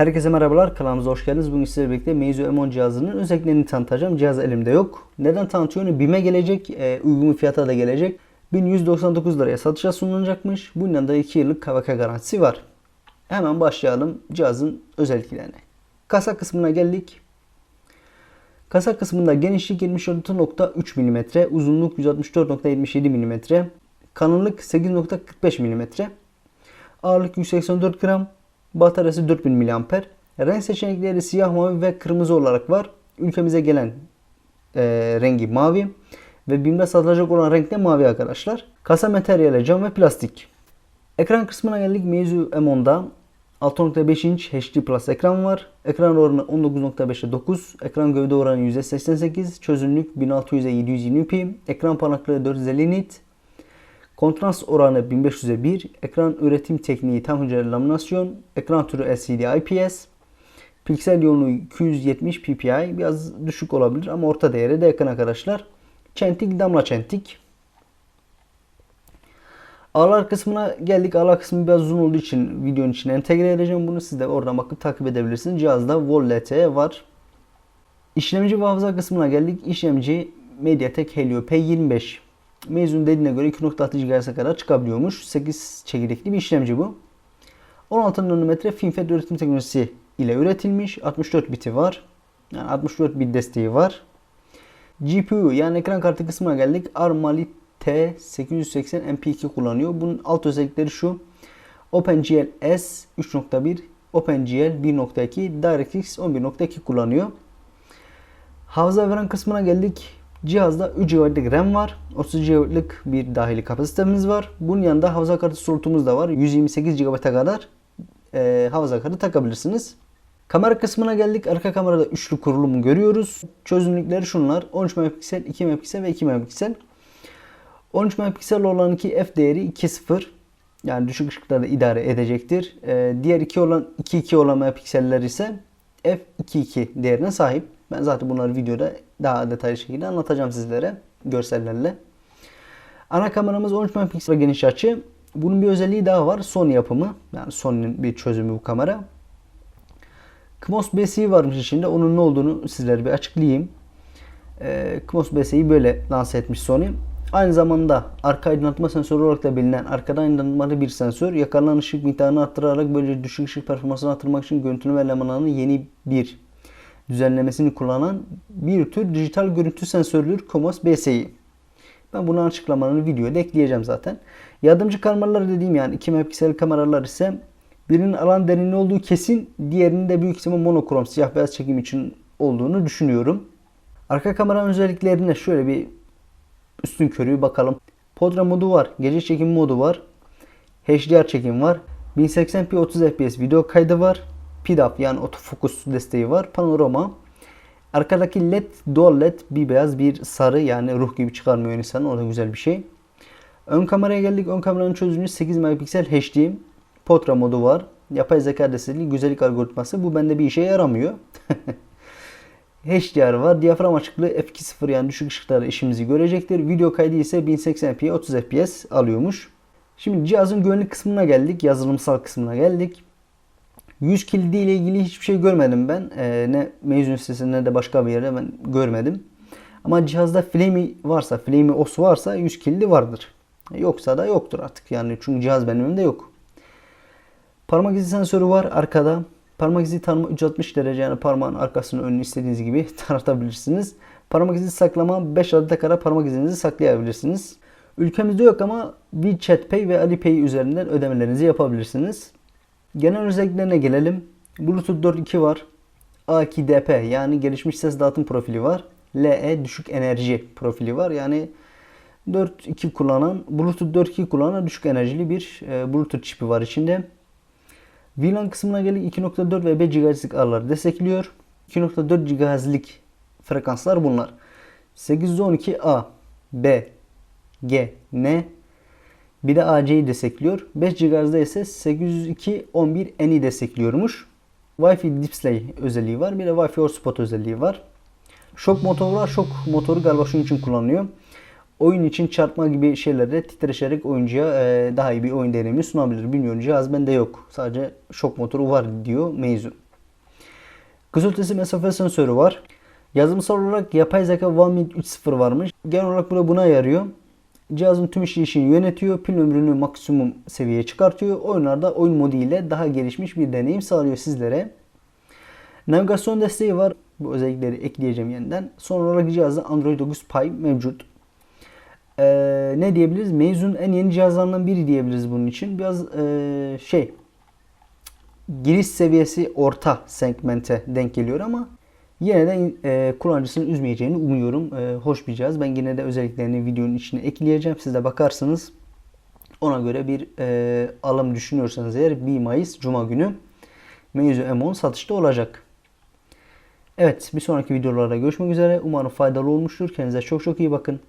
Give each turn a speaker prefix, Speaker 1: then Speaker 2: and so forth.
Speaker 1: Herkese merhabalar, kanalımıza hoş geldiniz. Bugün sizlerle birlikte Meizu M10 cihazının özelliklerini tanıtacağım. Cihaz elimde yok. Neden tanıtıyorum? BİM'e gelecek, e, uygun fiyata da gelecek. 1199 liraya satışa sunulacakmış. Bunun yanında 2 yıllık KVK garantisi var. Hemen başlayalım cihazın özelliklerine. Kasa kısmına geldik. Kasa kısmında genişlik 76.3 mm, uzunluk 164.77 mm, kalınlık 8.45 mm, ağırlık 184 gram, bataryası 4000 mAh. Renk seçenekleri siyah, mavi ve kırmızı olarak var. Ülkemize gelen e, rengi mavi ve BİM'de satılacak olan renk de mavi arkadaşlar. Kasa materyali cam ve plastik. Ekran kısmına geldik. Meizu M10'da 6.5 inç HD Plus ekran var. Ekran oranı 19.5'e 9. Ekran gövde oranı %88. Çözünürlük 1600'e 720p. Ekran parlaklığı 450 nit. Kontrast oranı 1500'e 1. Ekran üretim tekniği tam hücreli laminasyon. Ekran türü LCD IPS. Piksel yoğunluğu 270 ppi. Biraz düşük olabilir ama orta değere de yakın arkadaşlar. Çentik damla çentik. Ağlar kısmına geldik. Ağlar kısmı biraz uzun olduğu için videonun içine entegre edeceğim. Bunu siz de oradan bakıp takip edebilirsiniz. Cihazda Vol LTE var. İşlemci ve hafıza kısmına geldik. İşlemci MediaTek Helio P25. Mezun dediğine göre 2.6 GHz'e kadar çıkabiliyormuş. 8 çekirdekli bir işlemci bu. 16 nanometre FinFET üretim teknolojisi ile üretilmiş. 64 biti var. Yani 64 bit desteği var. GPU yani ekran kartı kısmına geldik. ARM Mali T880 MP2 kullanıyor. Bunun alt özellikleri şu. OpenGL S 3.1, OpenGL 1.2, DirectX 11.2 kullanıyor. Hafıza veren kısmına geldik. Cihazda 3 GB'lık RAM var. 30 GB'lık bir dahili kapasitemiz var. Bunun yanında hafıza kartı slotumuz da var. 128 GB'a kadar e, hafıza kartı takabilirsiniz. Kamera kısmına geldik. Arka kamerada üçlü kurulumu görüyoruz. Çözünürlükleri şunlar. 13 megapiksel, 2 megapiksel ve 2 megapiksel. 13 megapiksel olanınki f değeri 2.0. Yani düşük ışıklarda idare edecektir. Ee, diğer iki olan 2.2 olan megapikseller ise f2.2 değerine sahip. Ben zaten bunları videoda daha detaylı şekilde anlatacağım sizlere görsellerle. Ana kameramız 13 megapiksel geniş açı. Bunun bir özelliği daha var. Sony yapımı. Yani Sony'nin bir çözümü bu kamera. CMOS BSI varmış içinde. Onun ne olduğunu sizlere bir açıklayayım. E, CMOS BSI'yi böyle lanse etmiş Sony. Aynı zamanda arka aydınlatma sensörü olarak da bilinen arkadan aydınlatmalı bir sensör. Yakalanan ışık miktarını arttırarak böylece düşük ışık performansını arttırmak için görüntünün ve elemanlarının yeni bir düzenlemesini kullanan bir tür dijital görüntü sensörlüdür CMOS BSI. Ben bunu açıklamanın videoda ekleyeceğim zaten. Yardımcı kameralar dediğim yani 2 megapiksel kameralar ise birinin alan derinliği olduğu kesin, diğerinin de büyük ihtimal monokrom siyah beyaz çekim için olduğunu düşünüyorum. Arka kamera özelliklerine şöyle bir üstün körü bakalım. Podra modu var, gece çekim modu var, HDR çekim var, 1080p 30 fps video kaydı var, PDAF yani otofokus desteği var, panorama. Arkadaki led dual led bir beyaz bir sarı yani ruh gibi çıkarmıyor insanı o da güzel bir şey. Ön kameraya geldik. Ön kameranın çözünürlüğü 8 megapiksel HD. Portra modu var. Yapay zeka destekli güzellik algoritması. Bu bende bir işe yaramıyor. HDR var. Diyafram açıklığı f2.0 yani düşük ışıklarda işimizi görecektir. Video kaydı ise 1080p 30 fps alıyormuş. Şimdi cihazın güvenlik kısmına geldik. Yazılımsal kısmına geldik. Yüz kilidi ile ilgili hiçbir şey görmedim ben. Ee, ne mezun sitesinde de başka bir yerde ben görmedim. Ama cihazda Flamey varsa, Flamey OS varsa yüz kilidi vardır. Yoksa da yoktur artık. Yani çünkü cihaz benim önümde yok. Parmak izi sensörü var arkada. Parmak izi tanıma 360 derece yani parmağın arkasını önünü istediğiniz gibi taratabilirsiniz. Parmak izi saklama 5 adete kadar parmak izinizi saklayabilirsiniz. Ülkemizde yok ama WeChat Pay ve Alipay üzerinden ödemelerinizi yapabilirsiniz. Genel özelliklerine gelelim. Bluetooth 4.2 var. A2DP yani gelişmiş ses dağıtım profili var. LE düşük enerji profili var. Yani 4.2 kullanan, Bluetooth 4.2 kullanan düşük enerjili bir e, Bluetooth çipi var içinde. VLAN kısmına geldik 2.4 ve 5 GHz'lik ağları destekliyor. 2.4 GHz'lik frekanslar bunlar. 812A, B, G, N bir de AC'yi destekliyor. 5 GHz'de ise 802.11n'i destekliyormuş. Wi-Fi display özelliği var. Bir de Wi-Fi hotspot özelliği var. Şok motoru var. Şok motoru galiba şunun için kullanılıyor. Oyun için çarpma gibi şeylerde titreşerek oyuncuya daha iyi bir oyun deneyimi sunabilir. Bilmiyorum cihaz bende yok. Sadece şok motoru var diyor Meizu. Kızılötesi mesafe sensörü var. Yazılımsal olarak yapay zeka OneMint 3.0 varmış. Genel olarak bu da buna yarıyor. Cihazın tüm işleyişini yönetiyor. Pil ömrünü maksimum seviyeye çıkartıyor. Oyunlarda oyun modu ile daha gelişmiş bir deneyim sağlıyor sizlere. Navigasyon desteği var. Bu özellikleri ekleyeceğim yeniden. Son olarak cihazda Android 9 Pie mevcut. Ee, ne diyebiliriz? Meizu'nun en yeni cihazlarından biri diyebiliriz bunun için. Biraz ee, şey giriş seviyesi orta segmente denk geliyor ama yine de e, kullanıcısını üzmeyeceğini umuyorum. E, hoş bir cihaz. Ben yine de özelliklerini videonun içine ekleyeceğim. Siz de bakarsınız. Ona göre bir e, alım düşünüyorsanız eğer 1 Mayıs Cuma günü Meizu M10 satışta olacak. Evet bir sonraki videolarda görüşmek üzere. Umarım faydalı olmuştur. Kendinize çok çok iyi bakın.